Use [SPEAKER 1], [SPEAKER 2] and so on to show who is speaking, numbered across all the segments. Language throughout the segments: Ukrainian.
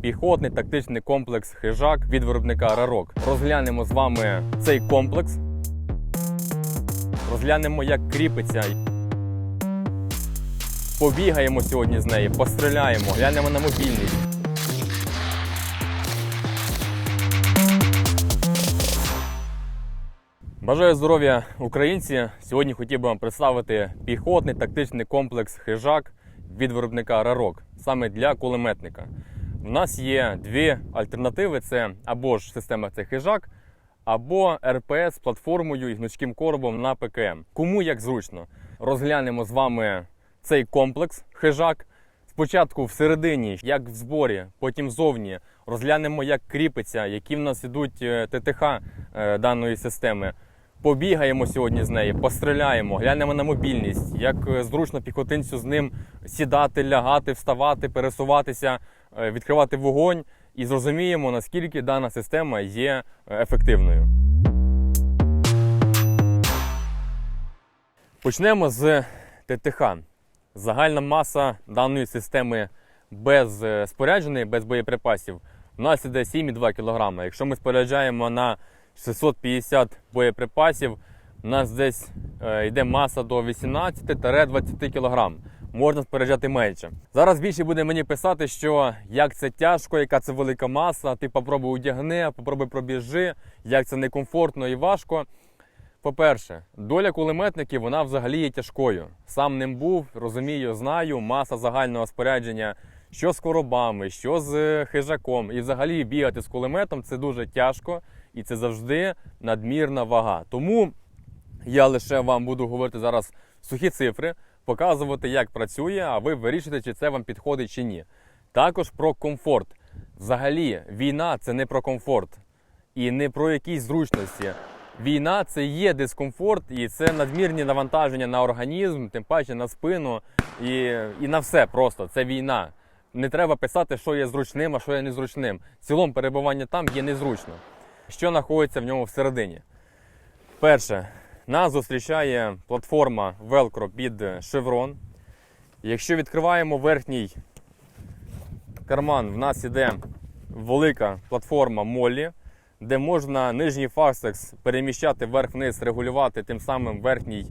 [SPEAKER 1] Піхотний тактичний комплекс хижак від виробника Рарок. Розглянемо з вами цей комплекс. Розглянемо, як кріпиться. Побігаємо сьогодні з нею, постріляємо, глянемо на мобільність. Бажаю здоров'я українці! Сьогодні хотів би вам представити піхотний тактичний комплекс хижак від виробника Рарок саме для кулеметника. У нас є дві альтернативи: це або ж система це хижак, або РПС з платформою і гнучким коробом на ПКМ. Кому як зручно. Розглянемо з вами цей комплекс хижак. Спочатку всередині, як в зборі, потім ззовні. Розглянемо, як кріпиться, які в нас ідуть е, ТТХ е, даної системи. Побігаємо сьогодні з нею, постріляємо, глянемо на мобільність, як е, зручно піхотинцю з ним сідати, лягати, вставати, пересуватися, відкривати вогонь і зрозуміємо, наскільки дана система є е, ефективною. Почнемо з ТТХ. Загальна маса даної системи без е, спорядженої, без боєприпасів, у нас іде 7,2 кг. Якщо ми споряджаємо на 650 боєприпасів, у нас десь е, йде маса до 18-20 кг. Можна споряджати менше. Зараз більше буде мені писати, що як це тяжко, яка це велика маса. Ти попробуй одягни, попробуй пробіжи, як це некомфортно і важко. По-перше, доля кулеметників вона взагалі є тяжкою. Сам ним був, розумію, знаю, маса загального спорядження, що з коробами, що з е, хижаком. І взагалі бігати з кулеметом це дуже тяжко і це завжди надмірна вага. Тому я лише вам буду говорити зараз сухі цифри, показувати, як працює, а ви вирішите, чи це вам підходить чи ні. Також про комфорт. Взагалі, війна це не про комфорт і не про якісь зручності. Війна це є дискомфорт, і це надмірні навантаження на організм, тим паче на спину і, і на все просто. Це війна. Не треба писати, що є зручним, а що є незручним. В цілому перебування там є незручно. Що знаходиться в ньому всередині? Перше, нас зустрічає платформа Velcro під Chevron. Якщо відкриваємо верхній карман, в нас іде велика платформа Molly, де можна нижній фастекс переміщати вверх-вниз, регулювати, тим самим верхній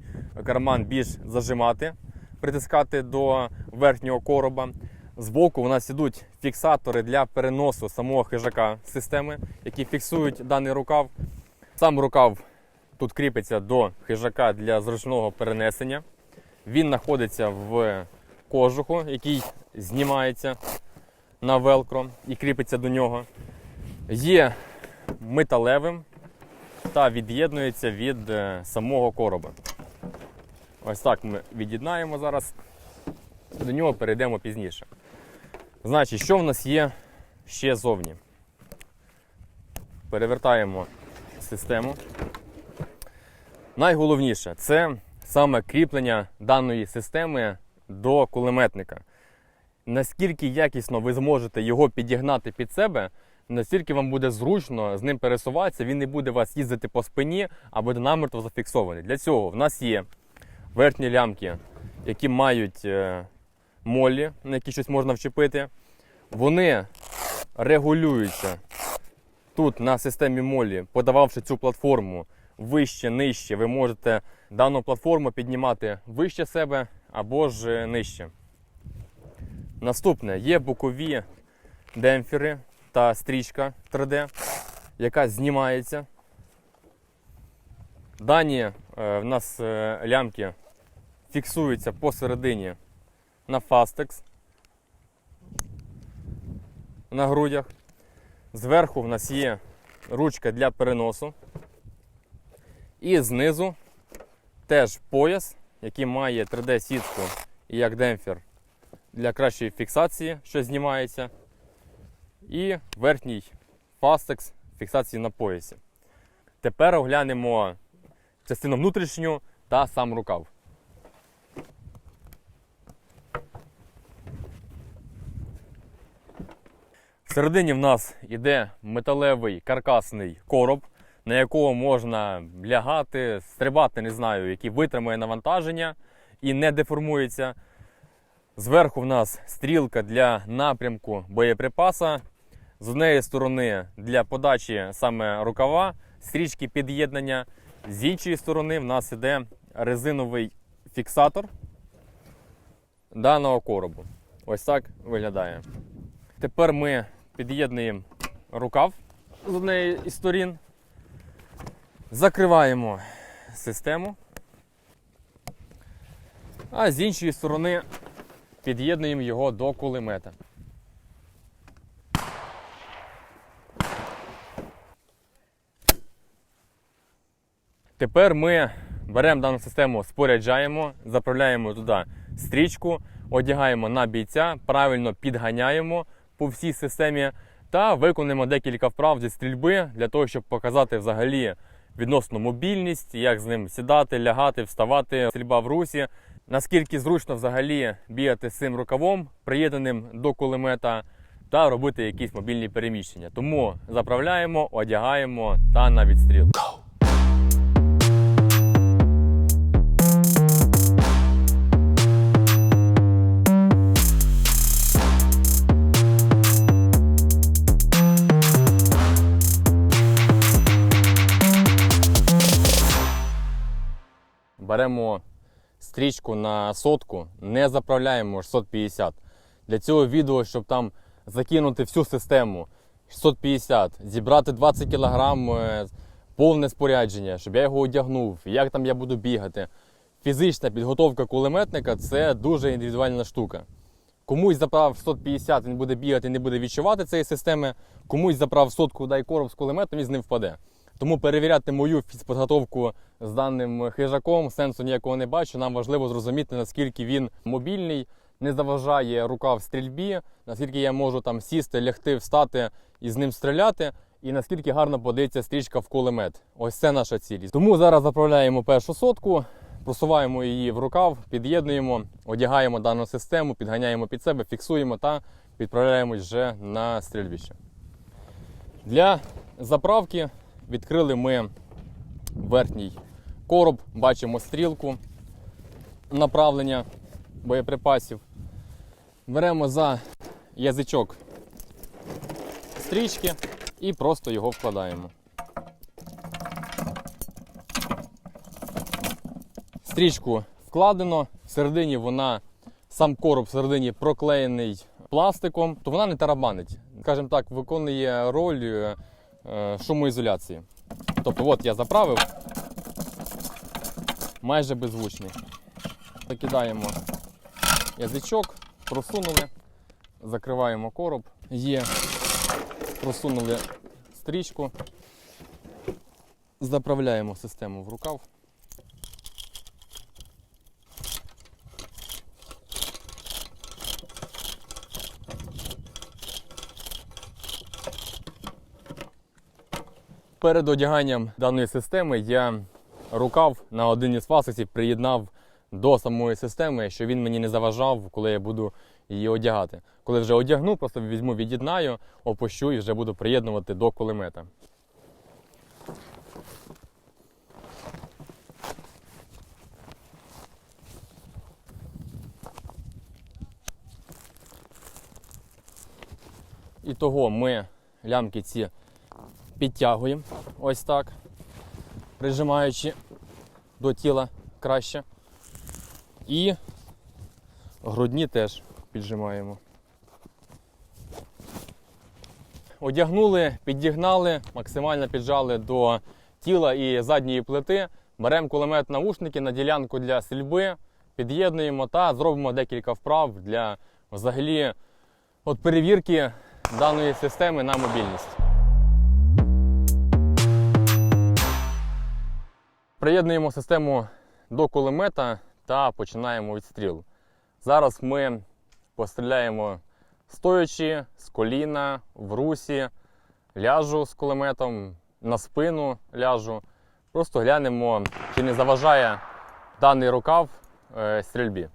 [SPEAKER 1] карман більш зажимати, притискати до верхнього короба. Збоку у нас ідуть фіксатори для переносу самого хижака системи, які фіксують даний рукав. Сам рукав тут кріпиться до хижака для зручного перенесення. Він знаходиться в кожуху, який знімається на велкро і кріпиться до нього. Є металевим та від'єднується від е, самого короба. Ось так ми від'єднаємо зараз. До нього перейдемо пізніше. Значить, що в нас є ще зовні? Перевертаємо систему. Найголовніше це саме кріплення даної системи до кулеметника. Наскільки якісно ви зможете його підігнати під себе, настільки вам буде зручно з ним пересуватися, він не буде вас їздити по спині а буде намертво зафіксований. Для цього в нас є верхні лямки, які мають е, молі, на які щось можна вчепити. Вони регулюються тут на системі молі, подававши цю платформу вище, нижче. Ви можете дану платформу піднімати вище себе або ж е, нижче. Наступне є бокові демпфери та стрічка 3D, яка знімається. Дані е, в нас е, лямки фіксуються посередині на фастекс на грудях. Зверху в нас є ручка для переносу. І знизу теж пояс, який має 3D-сітку і як демпфер для кращої фіксації, що знімається. І верхній фастекс фіксації на поясі. Тепер оглянемо частину внутрішню та сам рукав. Всередині в нас іде металевий каркасний короб, на якого можна лягати, стрибати, не знаю, який витримує навантаження і не деформується. Зверху в нас стрілка для напрямку боєприпаса З однієї сторони для подачі саме рукава, стрічки під'єднання. З іншої сторони в нас іде резиновий фіксатор даного коробу. Ось так виглядає. Тепер ми під'єднуємо рукав з однієї сторін, закриваємо систему, а з іншої сторони під'єднуємо його до кулемета. Тепер ми беремо дану систему, споряджаємо, заправляємо туди стрічку, одягаємо на бійця, правильно підганяємо по всій системі та виконуємо декілька вправ зі стрільби для того, щоб показати взагалі відносно мобільність, як з ним сідати, лягати, вставати, стрільба в русі, наскільки зручно взагалі бігати з цим рукавом, приєднаним до кулемета, та робити якісь мобільні переміщення. Тому заправляємо, одягаємо та на відстріл. Беремо стрічку на сотку, не заправляємо 650. Для цього відео, щоб там закинути всю систему 650, зібрати 20 кг повне спорядження, щоб я його одягнув, як там я буду бігати. Фізична підготовка кулеметника це дуже індивідуальна штука. Комусь заправ 150, він буде бігати, не буде відчувати цієї системи. Комусь заправ сотку, дай короб з кулеметом і з ним впаде. Тому перевіряти мою фізпідготовку з даним хижаком сенсу ніякого не бачу. Нам важливо зрозуміти, наскільки він мобільний, не заважає рука в стрільбі, наскільки я можу там сісти, лягти, встати і з ним стріляти, і наскільки гарно подається стрічка в кулемет. Ось це наша ціль. Тому зараз заправляємо першу сотку, просуваємо її в рукав, під'єднуємо, одягаємо дану систему, підганяємо під себе, фіксуємо та відправляємось вже на стрільбище. Для заправки відкрили ми верхній короб, бачимо стрілку направлення боєприпасів. Беремо за язичок стрічки і просто його вкладаємо. Стрічку вкладено, всередині вона, сам короб всередині проклеєний пластиком, то вона не тарабанить. Скажімо так, виконує роль е, шумоізоляції. Тобто, от я заправив, майже беззвучний. Закидаємо язичок, просунули, закриваємо короб, є, просунули стрічку, заправляємо систему в рукав. Перед одяганням даної системи я рукав на один із фасисів приєднав до самої системи, щоб він мені не заважав, коли я буду її одягати. Коли вже одягну, просто візьму, від'єднаю, опущу і вже буду приєднувати до кулемета. І того ми лямки ці підтягуємо ось так, прижимаючи до тіла краще. І грудні теж піджимаємо. Одягнули, підігнали, максимально піджали до тіла і задньої плити. Беремо кулемет наушники на ділянку для стрільби, під'єднуємо та зробимо декілька вправ для взагалі от перевірки даної системи на мобільність. Приєднуємо систему до кулемета та починаємо відстріл. Зараз ми постріляємо стоячи, з коліна, в русі, ляжу з кулеметом, на спину ляжу. Просто глянемо, чи не заважає даний рукав е, стрільбі.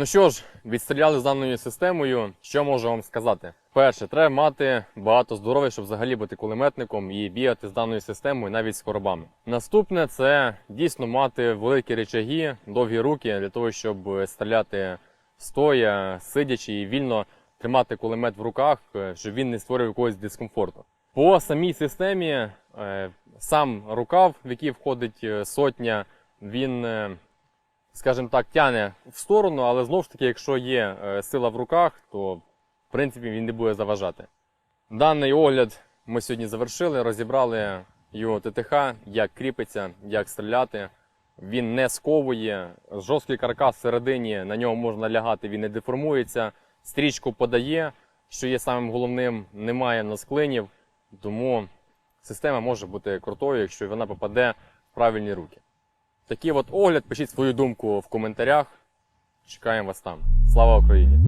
[SPEAKER 1] Ну що ж, відстріляли з даною системою. Що можу вам сказати? Перше, треба мати багато здоров'я, щоб взагалі бути кулеметником і бігати з даною системою навіть з коробами. Наступне це дійсно мати великі речаги, довгі руки для того, щоб стріляти стоя, сидячи і вільно тримати кулемет в руках, е, щоб він не створив якогось дискомфорту. По самій системі е, сам рукав, в який входить е, сотня, він, скажімо так, тяне в сторону, але знову ж таки, якщо є е, сила в руках, то в принципі він не буде заважати. Даний огляд ми сьогодні завершили, розібрали його ТТХ, як кріпиться, як стріляти. Він не сковує, жорсткий каркас всередині, на нього можна лягати, він не деформується, стрічку подає, що є самим головним, немає насклинів, тому система може бути крутою, якщо вона попаде в правильні руки. Такий от огляд, пишіть свою думку в коментарях. Чекаємо вас там. Слава Україні!